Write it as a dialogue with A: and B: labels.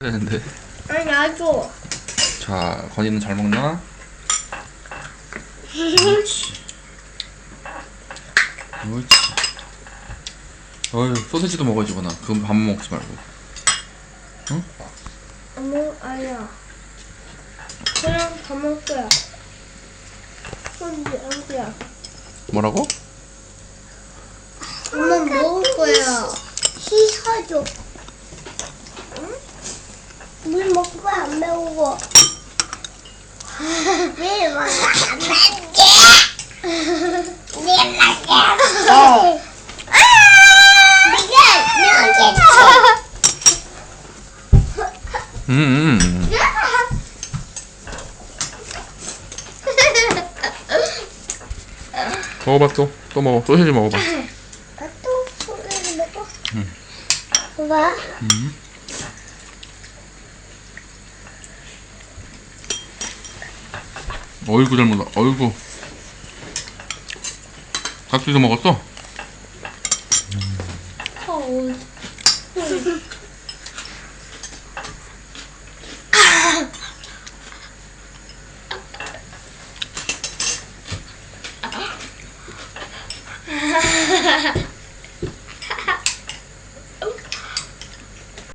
A: 되는데.
B: 아니 놔줘.
A: 자, 건이는 잘 먹나? 그렇지. 그렇지. 어휴, 소세지도 먹어야지, 보나. 그건 밥 먹지 말고.
B: 어머 아니야. 그냥 다 먹을 거야. 언제 언제야?
A: 뭐라고?
B: 엄마 먹을 거야. 씻어줘. 응? 물 먹고 안 배우고. 왜 먹어? 안 먹게? 네가 먹게.
A: 음. 먹어봐, 또. 또 먹어. 소세지 먹어봐.
B: 또 소리를 먹어? 봐봐.
A: 음. 어이구, 잘 먹어. 어이구. 각지도 먹었어?
B: 어,